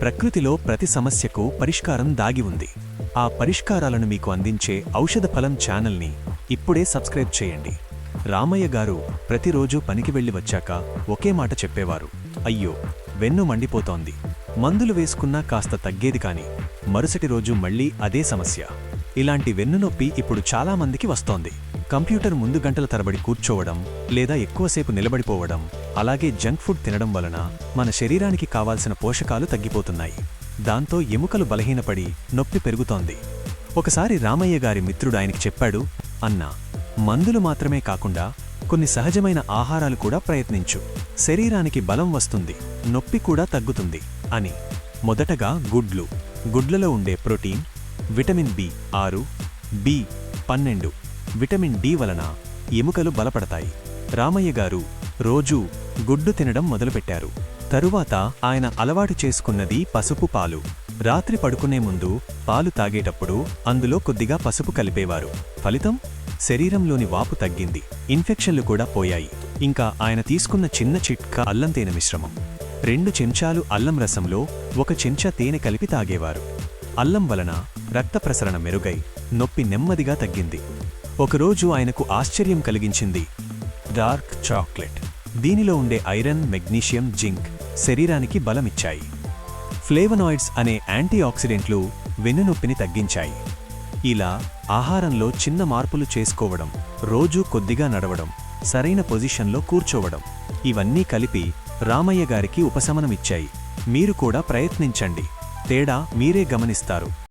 ప్రకృతిలో ప్రతి సమస్యకు పరిష్కారం దాగి ఉంది. ఆ పరిష్కారాలను మీకు అందించే ఔషధ ఫలం ఛానల్ని ఇప్పుడే సబ్స్క్రైబ్ చేయండి. రామయ్య గారు ప్రతిరోజు పనికి వెళ్ళి వచ్చాక ఒకే మాట చెప్పేవారు. అయ్యో వెన్ను మండిపోతోంది. మందులు వేసుకున్నా కాస్త తగ్గేది కాని మరుసటి రోజు మళ్ళీ అదే సమస్య. ఇలాంటి వెన్నునొప్పి ఇప్పుడు చాలామందికి వస్తోంది. కంప్యూటర్ ముందు గంటల తరబడి కూర్చోవడం లేదా ఎక్కువసేపు నిలబడిపోవడం అలాగే జంక్ ఫుడ్ తినడం వలన మన శరీరానికి కావాల్సిన పోషకాలు తగ్గిపోతున్నాయి. దాంతో ఎముకలు బలహీనపడి నొప్పి పెరుగుతోంది. ఒకసారి రామయ్య గారి మిత్రుడు ఆయనకి చెప్పాడు అన్నా మందులు మాత్రమే కాకుండా కొన్ని సహజమైన ఆహారాలు కూడా ప్రయత్నించు. శరీరానికి బలం వస్తుంది నొప్పి కూడా తగ్గుతుంది అని. మొదటగా గుడ్లు. గుడ్లలో ఉండే ప్రోటీన్ విటమిన్ బి ఆరు బి పన్నెండు. విటమిన్ డి వలన ఎముకలు బలపడతాయి. రామయ్య గారు రోజూ గుడ్డు తినడం మొదలుపెట్టారు. తరువాత ఆయన అలవాటు చేసుకున్నది పసుపు పాలు. రాత్రి పడుకునే ముందు పాలు తాగేటప్పుడు అందులో కొద్దిగా పసుపు కలిపేవారు. ఫలితం? శరీరంలోని వాపు తగ్గింది. ఇన్ఫెక్షన్లు కూడా పోయాయి. ఇంకా ఆయన తీసుకున్న చిన్న చిట్కా అల్లం తేనె మిశ్రమం. రెండు చెంచాలు అల్లం రసంలో ఒక చెంచా తేనె కలిపి తాగేవారు. అల్లం వలన రక్త ప్రసరణ మెరుగై నొప్పి నెమ్మదిగా తగ్గింది. ఒకరోజు ఆయనకు ఆశ్చర్యం కలిగించింది. Dark chocolate. దీనిలో ఉండే ఐరన్ మెగ్నీషియం జింక్ శరీరానికి బలమిచ్చాయి. ఫ్లేవనాయిడ్స్ అనే యాంటీ ఆక్సిడెంట్లు వెన్నునొప్పిని తగ్గించాయి. ఇలా ఆహారంలో చిన్న మార్పులు చేసుకోవడం రోజూ కొద్దిగా నడవడం సరైన పొజిషన్లో కూర్చోవడం ఇవన్నీ కలిపి రామయ్య గారికి ఉపశమనమిచ్చాయి. మీరు కూడా ప్రయత్నించండి. తేడా మీరే గమనిస్తారు.